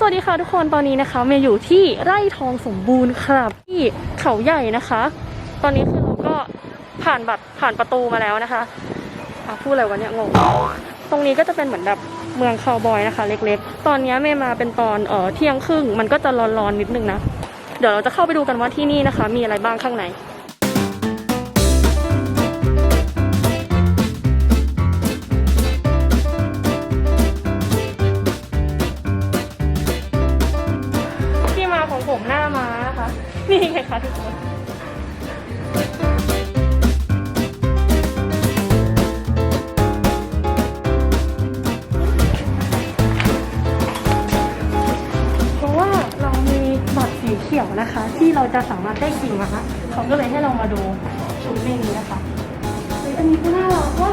สวัสดีค่ะทุกคนตอนนี้นะคะเมย์อยู่ที่ไร่ทองสมบูรณ์ครับที่เขาใหญ่นะคะ ตอนนี้คือเราก็ผ่านบัตรผ่านประตูมาแล้วนะคะอะพูดอะไรวะเนี่ยงงตรงนี้ก็จะเป็นเหมือนแบบเมืองคาวบอยนะคะ เล็กๆ ตอนนี้เมย์มาเป็นตอนเออเที่ยงครึ่งมันก็จะร้อนๆนิดนึงนะ เดี๋ยวเราจะเข้าไปดูกันว่าที่นี่นะคะ มีอะไรบ้างข้างใน นี่ไงคะทุกคนเพราะว่าเรามีบัตรสีเขียวนะคะ ที่เราจะสามารถได้กิ่งม้าเขาก็เลยให้เรามาดูชุดนี้นะคะเฮ้ยอันนี้ก็น่ารักว่ะ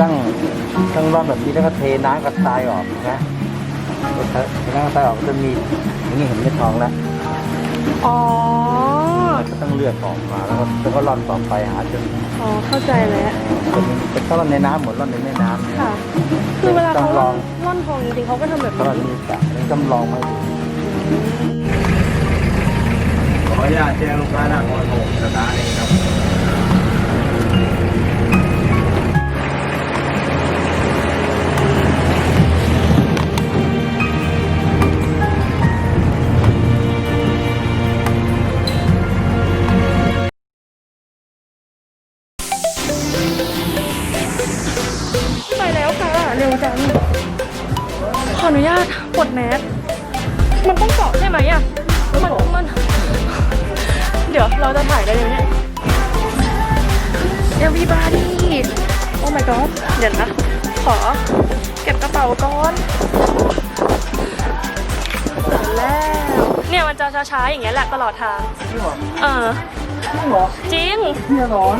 ตั้งตั้งรอบแบบนี้แล้วก็เทน้ำกับทรายออกนะเทน้ำกับทรายออกจะมีอย่างนี้เห็นเม็ดทองแล้วอ๋อมันก็ต้องเลือกออกมาแล้วก็แล้วก็ร่อนต่อไปหาจนอ๋อเข้าใจแล้วเป็นเป็นต้องร่อนในน้ำหมดร่อนในแม่น้ำเนี่ยค่ะ คือเวลาเขาจำลล่อองนล่อนทองจริงๆเขาก็ทำแบบกรนี้ณีจะจำลองมาดูขออนุญาตแจ้งลูกค้าหน้าคอนโทรสถานีครับ ขออนุญาตปลดแมส มันต้องเกาะใช่ไหมอะ มันมัน เดี๋ยวเราจะถ่ายได้เลยเนี่ย Everybody โอ้ my god เดี๋ยวนะ ขอเก็บกระเป๋าก่อนแล้ว เนี่ยมันจะช้าๆอย่างเงี้ยแหละตลอดทาง จริงเหรอ เออ จริงเหรอ จริง เนี่ยร้อน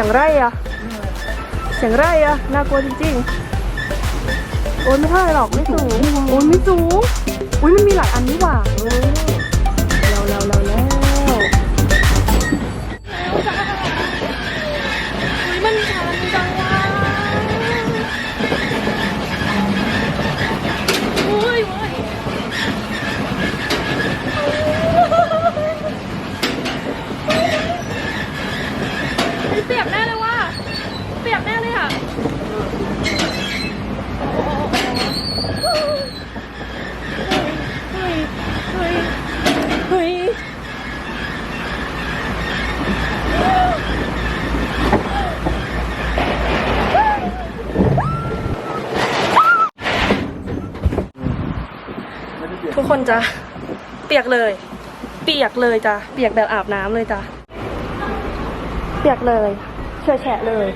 สียงไร่อะเสียงไร่อะน่ากลัวจริงๆ โอ้ยไม่เท่าไหรหรอกไม่สูง โอ้ยไม่สูง อุ้ยมันมีหลายอันนี่หว่า เปียกแน่เลยว่ะเปียกแน่เลยอะเฮ้ยเฮ้ยเฮ้ยทุกคนจ้ะเปียกเลย เปียกเลยจ้ะเปียกแบบอาบน้ำเลยจ้ะ เปียกเลยเฉอะแฉะเลย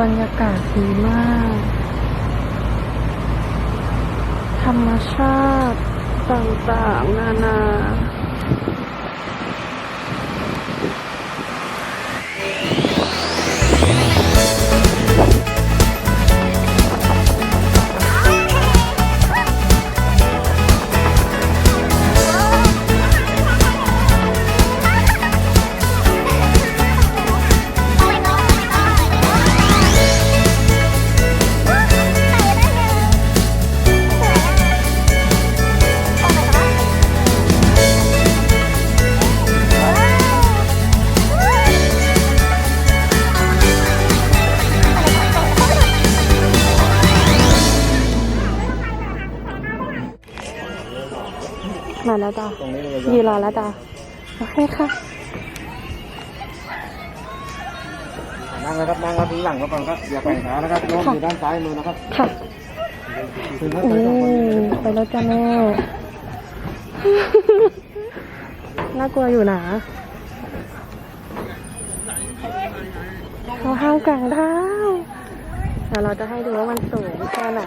บรรยากาศดีมาก ธรรมชาติต่างๆ นานา มาแล้วจ้ะตรงนี้เลยยืนรอแล้วจ้ะโอเคค่ะ นั่งนะครับนั่งครับถึงหลังก็ก่อนครับอย่าไปขานะครับโน้มอยู่ด้านซ้ายมือนะครับ ค่ะถึงครับโอ้ไปแล้วจ้ะแม่ น่ากลัวอยู่นะเขาห้ามกลางเท้าเดี๋ยวเราจะให้ดูว่ามันสูงแค่ไหน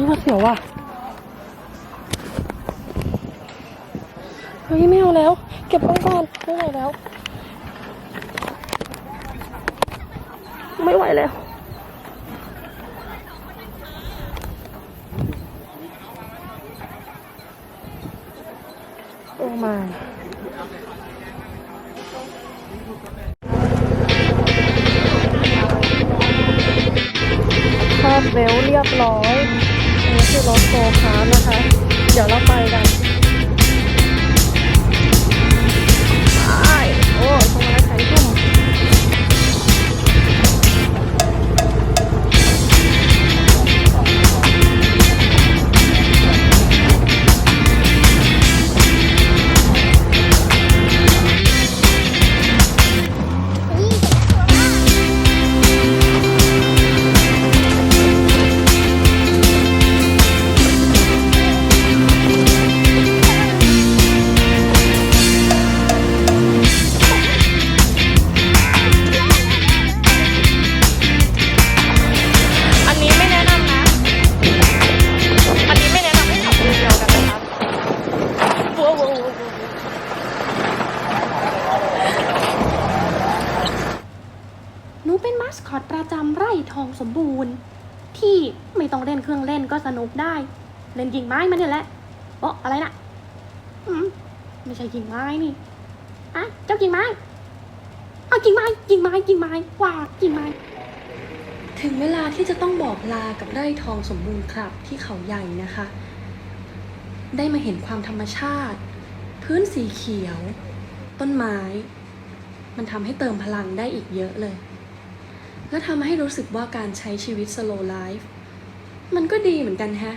ฮ้ยว่าเสียวว่ะเฮ้ยไม่เอาแล้ว เก็บกล้องก่อนไม่ไหวแล้ว ไม่ไหวแล้วโอ้มาคาดเบลเรียบร้อย อันนี้คือรถโกคาร์นะคะ เดี๋ยวเราไปกัน สนุกได้ เล่นกิ่งไม้มันเนี่ยแหละโอะอะไรนะอืมไม่ใช่กิ่งไม้นี่อะเจ้ากิ่งไม้เอากิ่งไม้กิ่งไม้กิ่งไม้ว่ากิ่งไม้ ถึงเวลาที่จะต้องบอกลากับไร่ทองสมบูรณ์ครับที่เขาใหญ่นะคะ ได้มาเห็นความธรรมชาติ พื้นสีเขียว ต้นไม้ มันทำให้เติมพลังได้อีกเยอะเลย และทำให้รู้สึกว่าการใช้ชีวิต slow life มันก็ดีเหมือนกันฮะ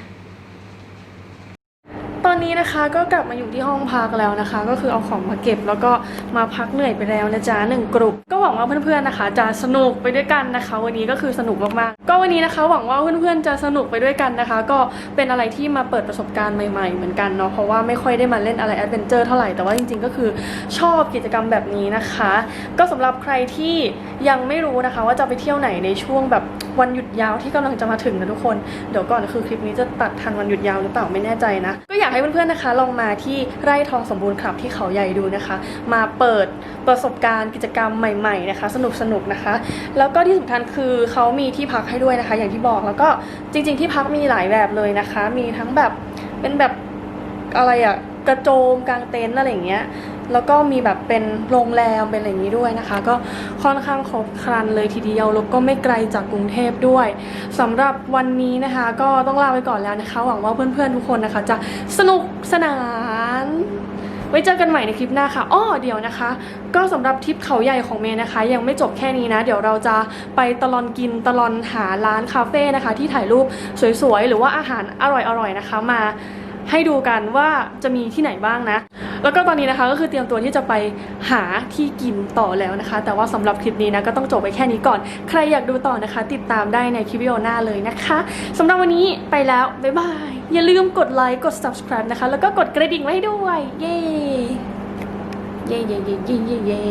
ตอนนี้นะคะก็กลับมาอยู่ที่ห้องพักแล้วนะคะ ก็คือเอาของมาเก็บแล้วก็มาพักเหนื่อยไปแล้วนะจ๊ะหนึ่งกลุ่ม หวังว่าเพื่อนๆนะคะ จะสนุกไปด้วยกันนะคะ วันนี้ก็คือสนุกมากๆ ก็วันนี้นะคะ หวังว่าเพื่อนๆจะสนุกไปด้วยกันนะคะ ก็เป็นอะไรที่มาเปิดประสบการณ์ใหม่ๆเหมือนกันเนาะเพราะว่าไม่ค่อยได้มาเล่นอะไรแอดเวนเจอร์เท่าไหร่แต่ว่าจริงๆก็คือชอบกิจกรรมแบบนี้นะคะ ก็สำหรับใครที่ยังไม่รู้นะคะ ว่าจะไปเที่ยวไหนในช่วงแบบวันหยุดยาวที่กำลังจะมาถึงนะทุกคนเดี๋ยวก่อนคือคลิปนี้จะตัดทันวันหยุดยาวหรือเปล่าไม่แน่ใจนะก็อยากให้เพื่อนๆนะคะ ลองมาที่ไร่ทองสมบูรณ์คลับที่เขาใหญ่ดูนะคะ มาเปิดประสบการณ์กิจกรรมใหม่ๆนะคะสนุกๆนะคะ แล้วก็ที่สำคัญคือเขามีที่พักให้ด้วยนะคะ อย่างที่บอกแล้วก็จริง ๆ ที่พักมีหลายแบบเลยนะคะ มีทั้งแบบเป็นแบบอะไรอะกระโจมกลางเต็นท์อะไรอย่างเงี้ยแล้วก็มีแบบเป็นโรงแรมเป็นอะไรอย่างนี้ด้วยนะคะ ก็ค่อนข้างครบครันเลยทีเดียวแล้วก็ไม่ไกลจากกรุงเทพด้วยสำหรับวันนี้นะคะ ก็ต้องลาไปก่อนแล้วนะคะ หวังว่าเพื่อนๆทุกคนนะคะ จะสนุกสนาน ไว้เจอกันใหม่ในคลิปหน้าค่ะอ้อเดี๋ยวนะคะ ก็สำหรับทริปเขาใหญ่ของเมย์นะคะ ยังไม่จบแค่นี้นะ เดี๋ยวเราจะไปตลอนกินตลอนหาร้านคาเฟ่นะคะ ที่ถ่ายรูปสวยๆ หรือว่าอาหารอร่อยๆนะคะ มาให้ดูกันว่าจะมีที่ไหนบ้างนะ แล้วก็ตอนนี้นะคะก็คือเตรียมตัวที่จะไปหาที่กินต่อแล้วนะคะ แต่ว่าสำหรับคลิปนี้นะก็ต้องจบไปแค่นี้ก่อน ใครอยากดูต่อนะคะ ติดตามได้ในคลิปวิดีโอหน้าเลยนะคะสำหรับวันนี้ไปแล้วบ๊ายบายอย่าลืมกดไลค์กด subscribe นะคะ แล้วก็กดกระดิ่งไว้ให้ด้วย เย้เย้เย่เย่เย่เย่เย่